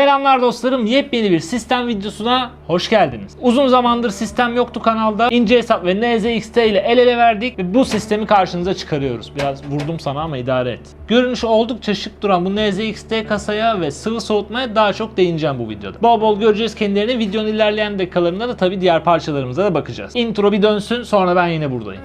Selamlar dostlarım. Yepyeni bir sistem videosuna hoş geldiniz. Uzun zamandır sistem yoktu kanalda. İnce hesap ve NZXT ile el ele verdik ve bu sistemi karşınıza çıkarıyoruz. Biraz vurdum sana ama idare et. Görünüşü oldukça şık duran bu NZXT kasaya ve sıvı soğutmaya daha çok değineceğim bu videoda. Bol bol göreceğiz kendilerini. Videonun ilerleyen dakikalarında da tabii diğer parçalarımıza da bakacağız. Intro bir dönsün sonra ben yine buradayım.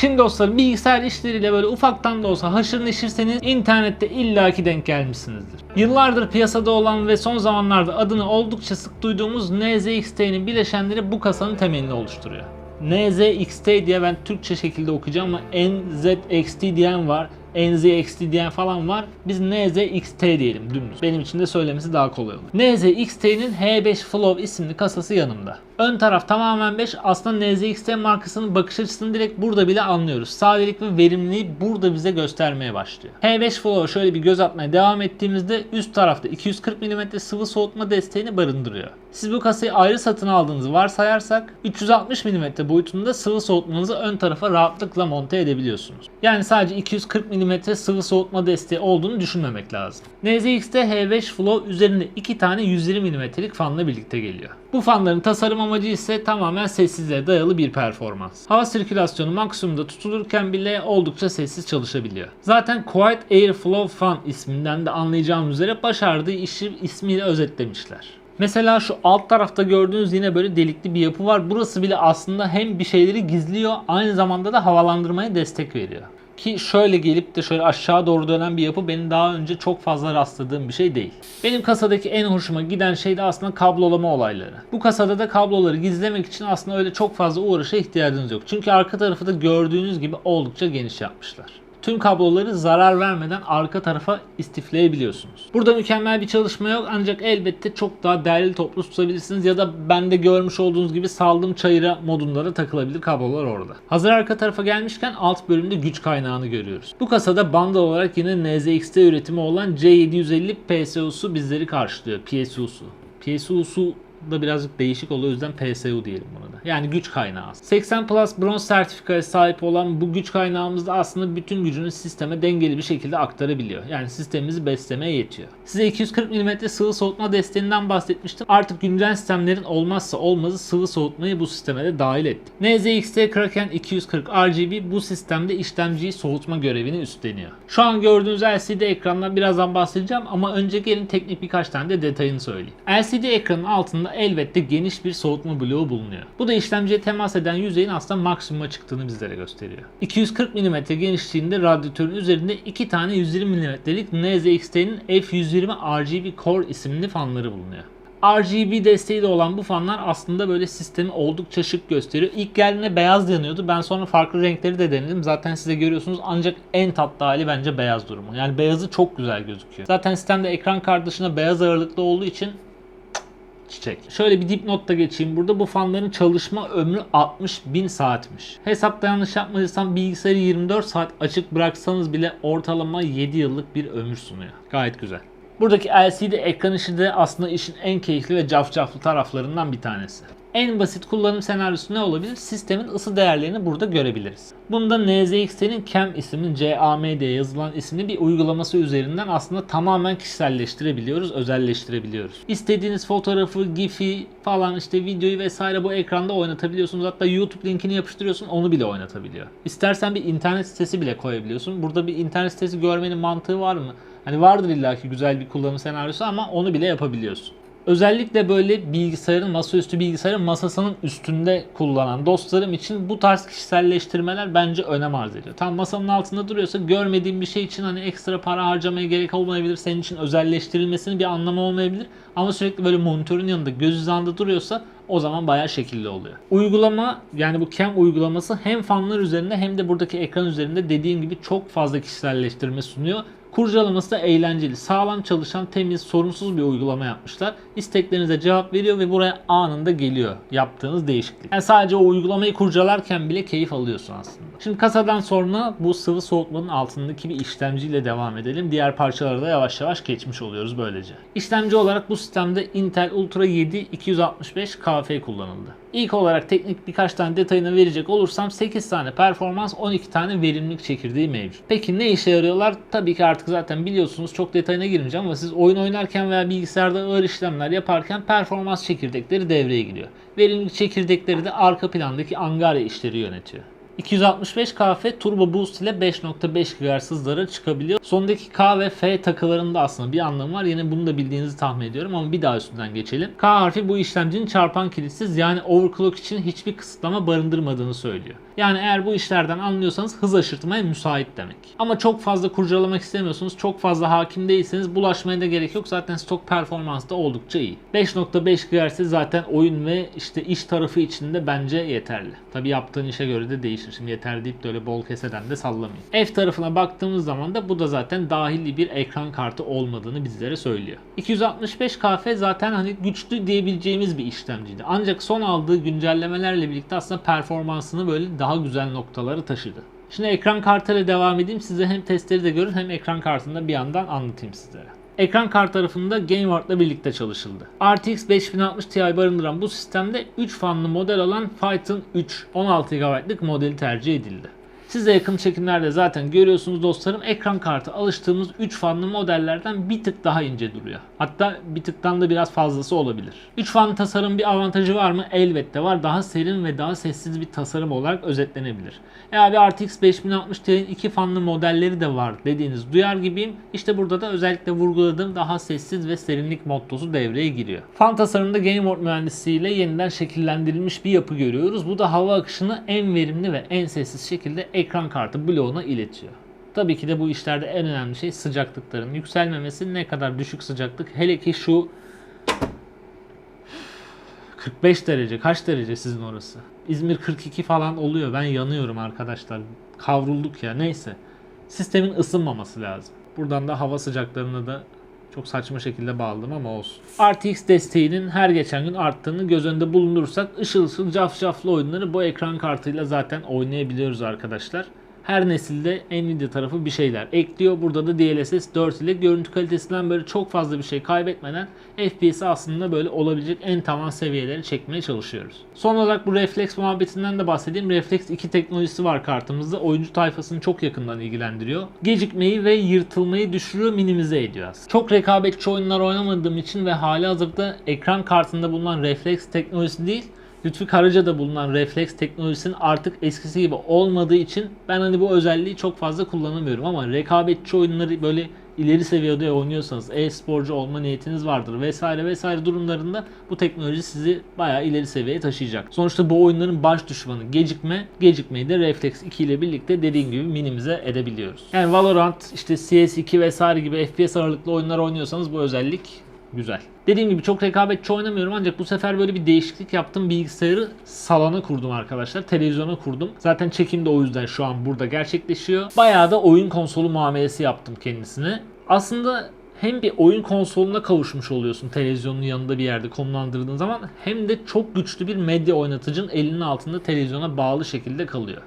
Şimdi dostlarım bilgisayar işleriyle böyle ufaktan da olsa haşır neşirseniz internette illaki denk gelmişsinizdir. Yıllardır piyasada olan ve son zamanlarda adını oldukça sık duyduğumuz NZXT'nin bileşenleri bu kasanın temelini oluşturuyor. NZXT diye ben Türkçe şekilde okuyacağım ama NZXT diyen var. NZXT diyen falan var. Biz NZXT diyelim dümdüz. Benim için de söylemesi daha kolay olur. NZXT'nin H5 Flow isimli kasası yanımda. Ön taraf tamamen 5. Aslında NZXT markasının bakış açısını direkt burada bile anlıyoruz. Sadelik ve verimliliği burada bize göstermeye başlıyor. H5 Flow şöyle bir göz atmaya devam ettiğimizde üst tarafta 240 mm sıvı soğutma desteğini barındırıyor. Siz bu kasayı ayrı satın aldığınızı varsayarsak 360 mm boyutunda sıvı soğutmanızı ön tarafa rahatlıkla monte edebiliyorsunuz. Yani sadece 240 mm sıvı soğutma desteği olduğunu düşünmemek lazım. NZXT H5 Flow üzerinde iki tane 120 mm'lik fanla birlikte geliyor. Bu fanların tasarım amacı ise tamamen sessizliğe dayalı bir performans. Hava sirkülasyonu maksimumda tutulurken bile oldukça sessiz çalışabiliyor. Zaten Quiet Air Flow Fan isminden de anlayacağım üzere başardığı işi ismiyle özetlemişler. Mesela şu alt tarafta gördüğünüz yine böyle delikli bir yapı var. Burası bile aslında hem bir şeyleri gizliyor aynı zamanda da havalandırmaya destek veriyor. Ki şöyle gelip de şöyle aşağı doğru dönen bir yapı benim daha önce çok fazla rastladığım bir şey değil. Benim kasadaki en hoşuma giden şey de aslında kablolama olayları. Bu kasada da kabloları gizlemek için aslında öyle çok fazla uğraşa ihtiyacınız yok. Çünkü arka tarafı da gördüğünüz gibi oldukça geniş yapmışlar. Tüm kabloları zarar vermeden arka tarafa istifleyebiliyorsunuz. Burada mükemmel bir çalışma yok ancak elbette çok daha değerli toplu tutabilirsiniz ya da bende görmüş olduğunuz gibi saldım çayıra modunda da takılabilir kablolar orada. Hazır arka tarafa gelmişken alt bölümde güç kaynağını görüyoruz. Bu kasada bundle olarak yine NZXT üretimi olan C750 PSU'su bizleri karşılıyor. PSU'su. PSU'su da birazcık değişik oluyor. O yüzden PSU diyelim buna. Yani güç kaynağı. 80 Plus bronz sertifikaya sahip olan bu güç kaynağımız da aslında bütün gücünü sisteme dengeli bir şekilde aktarabiliyor. Yani sistemimizi beslemeye yetiyor. Size 240 mm sıvı soğutma desteğinden bahsetmiştim. Artık güncel sistemlerin olmazsa olmazı sıvı soğutmayı bu sisteme de dahil ettik. NZXT Kraken 240 RGB bu sistemde işlemciyi soğutma görevini üstleniyor. Şu an gördüğünüz LCD ekrandan birazdan bahsedeceğim ama önce gelin teknik birkaç tane de detayını söyleyeyim. LCD ekranın altında elbette geniş bir soğutma bloğu bulunuyor. Bu da işlemciye temas eden yüzeyin aslında maksimuma çıktığını bizlere gösteriyor. 240 mm genişliğinde radyatörün üzerinde iki tane 120 mm'lik NZXT'nin F120 RGB Core isimli fanları bulunuyor. RGB desteği de olan bu fanlar aslında böyle sistemi oldukça şık gösteriyor. İlk geldiğinde beyaz yanıyordu. Ben sonra farklı renkleri de denedim. Zaten size görüyorsunuz ancak en tatlı hali bence beyaz durumu. Yani beyazı çok güzel gözüküyor. Zaten sistemde ekran kartı dışında beyaz ağırlıklı olduğu için çiçek. Şöyle bir dipnot da geçeyim. Burada bu fanların çalışma ömrü 60 bin saatmiş. Hesapta yanlış yapmadıysam bilgisayarı 24 saat açık bıraksanız bile ortalama 7 yıllık bir ömür sunuyor. Gayet güzel. Buradaki LCD ekran işi de aslında işin en keyifli ve cafcaflı taraflarından bir tanesi. En basit kullanım senaryosu ne olabilir? Sistemin ısı değerlerini burada görebiliriz. Bunda NZXT'nin CAM isimli CAM diye yazılan isimli bir uygulaması üzerinden aslında tamamen kişiselleştirebiliyoruz, özelleştirebiliyoruz. İstediğiniz fotoğrafı, gif'i falan işte videoyu vesaire bu ekranda oynatabiliyorsunuz. Hatta YouTube linkini yapıştırıyorsun onu bile oynatabiliyor. İstersen bir internet sitesi bile koyabiliyorsun. Burada bir internet sitesi görmenin mantığı var mı? Hani vardır illaki güzel bir kullanım senaryosu ama onu bile yapabiliyorsun. Özellikle böyle bilgisayarın, masaüstü bilgisayarın masasının üstünde kullanan dostlarım için bu tarz kişiselleştirmeler bence önem arz ediyor. Tam masanın altında duruyorsa görmediğin bir şey için hani ekstra para harcamaya gerek olmayabilir. Senin için özelleştirilmesinin bir anlamı olmayabilir. Ama sürekli böyle monitörün yanında göz hizanda duruyorsa o zaman bayağı şekilli oluyor. Uygulama yani bu cam uygulaması hem fanlar üzerinde hem de buradaki ekran üzerinde dediğim gibi çok fazla kişiselleştirme sunuyor. Kurcalaması da eğlenceli. Sağlam çalışan, temiz, sorunsuz bir uygulama yapmışlar. İsteklerinize cevap veriyor ve buraya anında geliyor yaptığınız değişiklik. Yani sadece o uygulamayı kurcalarken bile keyif alıyorsun aslında. Şimdi kasadan sonra bu sıvı soğutmanın altındaki bir işlemciyle devam edelim. Diğer parçalara da yavaş yavaş geçmiş oluyoruz böylece. İşlemci olarak bu sistemde Intel Ultra 7 265 KF kullanıldı. İlk olarak teknik birkaç tane detayını verecek olursam 8 tane performans 12 tane verimlilik çekirdeği mevcut. Peki ne işe yarıyorlar? Tabii ki artık zaten biliyorsunuz çok detayına girmeyeceğim ama siz oyun oynarken veya bilgisayarda ağır işlemler yaparken performans çekirdekleri devreye giriyor. Verimlilik çekirdekleri de arka plandaki Angarya işleri yönetiyor. 265 KF Turbo Boost ile 5.5 GHz hızlara çıkabiliyor. Sondaki K ve F takılarında aslında bir anlamı var. Yine bunu da bildiğinizi tahmin ediyorum ama bir daha üstünden geçelim. K harfi bu işlemcinin çarpan kilitsiz yani overclock için hiçbir kısıtlama barındırmadığını söylüyor. Yani eğer bu işlerden anlıyorsanız hız aşırtmaya müsait demek. Ama çok fazla kurcalamak istemiyorsunuz, çok fazla hakim değilseniz bulaşmaya da gerek yok. Zaten stok performans da oldukça iyi. 5.5 GHz zaten oyun ve işte iş tarafı için de bence yeterli. Tabi yaptığın işe göre de değişir. Şimdi yeter deyip de öyle bol keseden de sallamayın. F tarafına baktığımız zaman da bu da zaten dahili bir ekran kartı olmadığını bizlere söylüyor. 265 KF zaten hani güçlü diyebileceğimiz bir işlemciydi. Ancak son aldığı güncellemelerle birlikte aslında performansını böyle daha güzel noktaları taşıdı. Şimdi ekran kartıyla devam edeyim. Size hem testleri de görün hem ekran kartını da bir yandan anlatayım sizlere. Ekran kart tarafında GameWorld'la birlikte çalışıldı. RTX 5060 Ti barındıran bu sistemde 3 fanlı model olan Phyton 3 16 GB'lık modeli tercih edildi. Siz de yakın çekimlerde zaten görüyorsunuz dostlarım ekran kartı alıştığımız 3 fanlı modellerden bir tık daha ince duruyor. Hatta bir tıktan da biraz fazlası olabilir. 3 fanlı tasarım bir avantajı var mı? Elbette var. Daha serin ve daha sessiz bir tasarım olarak özetlenebilir. E abi RTX 5060 Ti'nin 2 fanlı modelleri de var dediğiniz duyar gibiyim. İşte burada da özellikle vurguladığım daha sessiz ve serinlik mottosu devreye giriyor. Fan tasarımında GameWorld mühendisliğiyle yeniden şekillendirilmiş bir yapı görüyoruz. Bu da hava akışını en verimli ve en sessiz şekilde ekran kartı bloğuna iletiyor. Tabii ki de bu işlerde en önemli şey sıcaklıkların yükselmemesi. Ne kadar düşük sıcaklık hele ki şu 45 derece kaç derece sizin orası? İzmir 42 falan oluyor. Ben yanıyorum arkadaşlar. Kavrulduk ya neyse. Sistemin ısınmaması lazım. Buradan da hava sıcaklarına da çok saçma şekilde bağladım ama olsun. RTX desteğinin her geçen gün arttığını göz önünde bulundurursak ışıl ışıl cafcaflı oyunları bu ekran kartıyla zaten oynayabiliyoruz arkadaşlar. Her nesilde Nvidia tarafı bir şeyler ekliyor. Burada da DLSS 4 ile görüntü kalitesinden böyle çok fazla bir şey kaybetmeden FPS'i aslında böyle olabilecek en tavan seviyeleri çekmeye çalışıyoruz. Son olarak bu refleks muhabbetinden de bahsedeyim. Reflex 2 teknolojisi var kartımızda. Oyuncu tayfasını çok yakından ilgilendiriyor. Gecikmeyi ve yırtılmayı düşürüyor, minimize ediyor aslında. Çok rekabetçi oyunlar oynamadığım için ve hali hazırda ekran kartında bulunan refleks teknolojisi değil, Lütfü Karaca'da bulunan refleks teknolojisinin artık eskisi gibi olmadığı için ben hani bu özelliği çok fazla kullanamıyorum ama rekabetçi oyunları böyle ileri seviyede oynuyorsanız, e-sporcu olma niyetiniz vardır vesaire vesaire durumlarında bu teknoloji sizi bayağı ileri seviyeye taşıyacak. Sonuçta bu oyunların baş düşmanı gecikme, gecikmeyi de Reflex 2 ile birlikte dediğim gibi minimize edebiliyoruz. Yani Valorant, işte CS2 vesaire gibi FPS ağırlıklı oyunlar oynuyorsanız bu özellik Güzel. Dediğim gibi çok rekabetçi oynamıyorum ancak bu sefer böyle bir değişiklik yaptım. Bilgisayarı salona kurdum arkadaşlar. Televizyona kurdum. Zaten çekim de o yüzden şu an burada gerçekleşiyor. Bayağı da oyun konsolu muamelesi yaptım kendisine. Aslında hem bir oyun konsoluna kavuşmuş oluyorsun televizyonun yanında bir yerde konumlandırdığın zaman hem de çok güçlü bir medya oynatıcının elinin altında televizyona bağlı şekilde kalıyor.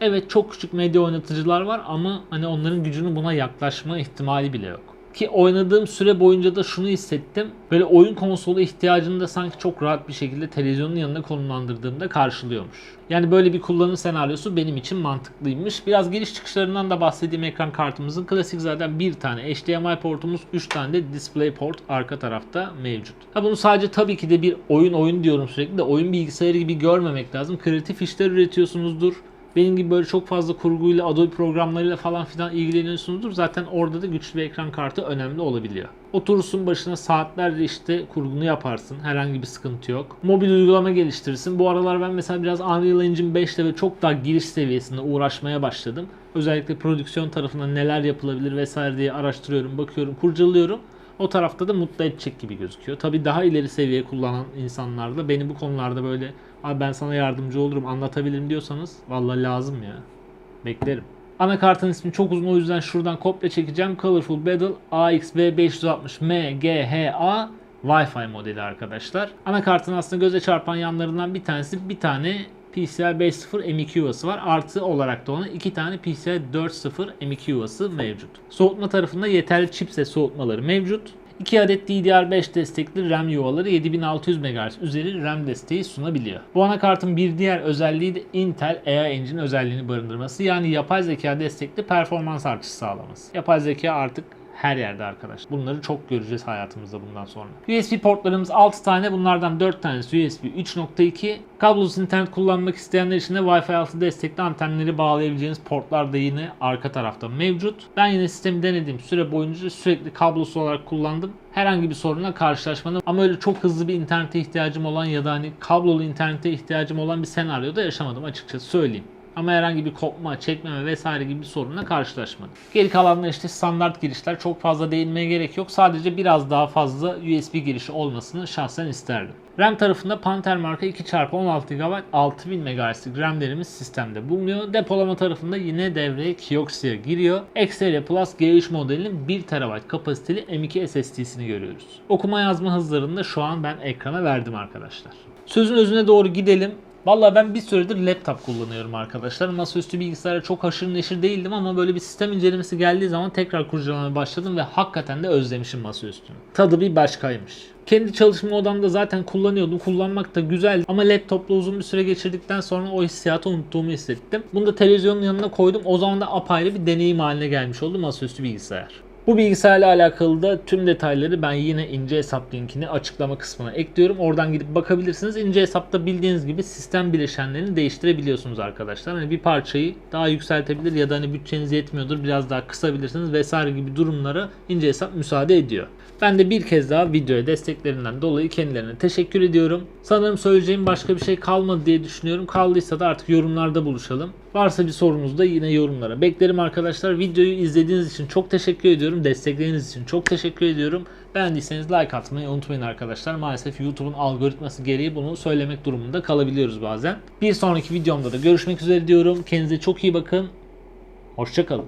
Evet çok küçük medya oynatıcılar var ama hani onların gücünün buna yaklaşma ihtimali bile yok. Ki oynadığım süre boyunca da şunu hissettim. Böyle oyun konsolu ihtiyacını da sanki çok rahat bir şekilde televizyonun yanına konumlandırdığımda karşılıyormuş. Yani böyle bir kullanım senaryosu benim için mantıklıymış. Biraz giriş çıkışlarından da bahsettiğim ekran kartımızın klasik zaten bir tane HDMI portumuz, 3 tane de display port arka tarafta mevcut. Ha bunu sadece tabii ki de bir oyun oyun diyorum sürekli de oyun bilgisayarı gibi görmemek lazım. Kreatif işler üretiyorsunuzdur benim gibi böyle çok fazla kurguyla, Adobe programlarıyla falan filan ilgileniyorsunuzdur. Zaten orada da güçlü bir ekran kartı önemli olabiliyor. Oturursun başına saatlerce işte kurgunu yaparsın. Herhangi bir sıkıntı yok. Mobil uygulama geliştirirsin. Bu aralar ben mesela biraz Unreal Engine 5'te ve çok daha giriş seviyesinde uğraşmaya başladım. Özellikle prodüksiyon tarafında neler yapılabilir vesaire diye araştırıyorum, bakıyorum, kurcalıyorum o tarafta da mutlu edecek gibi gözüküyor. Tabi daha ileri seviye kullanan insanlar da beni bu konularda böyle abi ben sana yardımcı olurum anlatabilirim diyorsanız vallahi lazım ya. Beklerim. Anakartın ismi çok uzun o yüzden şuradan kopya çekeceğim. Colorful Battle AXB560 MGHA Wi-Fi modeli arkadaşlar. Anakartın aslında göze çarpan yanlarından bir tanesi bir tane PCI 5.0 M2 yuvası var. Artı olarak da ona iki tane PCI 4.0 M2 yuvası mevcut. Soğutma tarafında yeterli chipset soğutmaları mevcut. 2 adet DDR5 destekli RAM yuvaları 7600 MHz üzeri RAM desteği sunabiliyor. Bu anakartın bir diğer özelliği de Intel AI Engine özelliğini barındırması. Yani yapay zeka destekli performans artışı sağlaması. Yapay zeka artık her yerde arkadaşlar. Bunları çok göreceğiz hayatımızda bundan sonra. USB portlarımız 6 tane. Bunlardan 4 tanesi USB 3.2. Kablosuz internet kullanmak isteyenler için de Wi-Fi 6 destekli antenleri bağlayabileceğiniz portlar da yine arka tarafta mevcut. Ben yine sistemi denediğim süre boyunca sürekli kablosuz olarak kullandım. Herhangi bir sorunla karşılaşmadım. Ama öyle çok hızlı bir internete ihtiyacım olan ya da hani kablolu internete ihtiyacım olan bir senaryoda yaşamadım açıkçası söyleyeyim. Ama herhangi bir kopma, çekmeme vesaire gibi bir sorunla karşılaşmadım. Geri kalanlar işte standart girişler. Çok fazla değinmeye gerek yok. Sadece biraz daha fazla USB girişi olmasını şahsen isterdim. RAM tarafında Panther marka 2x16 GB 6000 MHz'lik RAM'lerimiz sistemde bulunuyor. Depolama tarafında yine devreye Kioxia giriyor. Xperia Plus G3 modelinin 1 TB kapasiteli M2 SSD'sini görüyoruz. Okuma yazma hızlarını da şu an ben ekrana verdim arkadaşlar. Sözün özüne doğru gidelim. Vallahi ben bir süredir laptop kullanıyorum arkadaşlar. Masaüstü bilgisayara çok haşır neşir değildim ama böyle bir sistem incelemesi geldiği zaman tekrar kurcalamaya başladım ve hakikaten de özlemişim masaüstünü. Tadı bir başkaymış. Kendi çalışma odamda zaten kullanıyordum. Kullanmak da güzel ama laptopla uzun bir süre geçirdikten sonra o hissiyatı unuttuğumu hissettim. Bunu da televizyonun yanına koydum. O zaman da apayrı bir deneyim haline gelmiş oldu masaüstü bilgisayar. Bu bilgisayarla alakalı da tüm detayları ben yine ince hesap linkini açıklama kısmına ekliyorum. Oradan gidip bakabilirsiniz. İnce hesapta bildiğiniz gibi sistem bileşenlerini değiştirebiliyorsunuz arkadaşlar. Hani bir parçayı daha yükseltebilir ya da hani bütçeniz yetmiyordur biraz daha kısabilirsiniz vesaire gibi durumlara ince hesap müsaade ediyor. Ben de bir kez daha videoya desteklerinden dolayı kendilerine teşekkür ediyorum. Sanırım söyleyeceğim başka bir şey kalmadı diye düşünüyorum. Kaldıysa da artık yorumlarda buluşalım. Varsa bir sorunuz da yine yorumlara beklerim arkadaşlar. Videoyu izlediğiniz için çok teşekkür ediyorum. Destekleriniz için çok teşekkür ediyorum. Beğendiyseniz like atmayı unutmayın arkadaşlar. Maalesef YouTube'un algoritması gereği bunu söylemek durumunda kalabiliyoruz bazen. Bir sonraki videomda da görüşmek üzere diyorum. Kendinize çok iyi bakın. Hoşçakalın.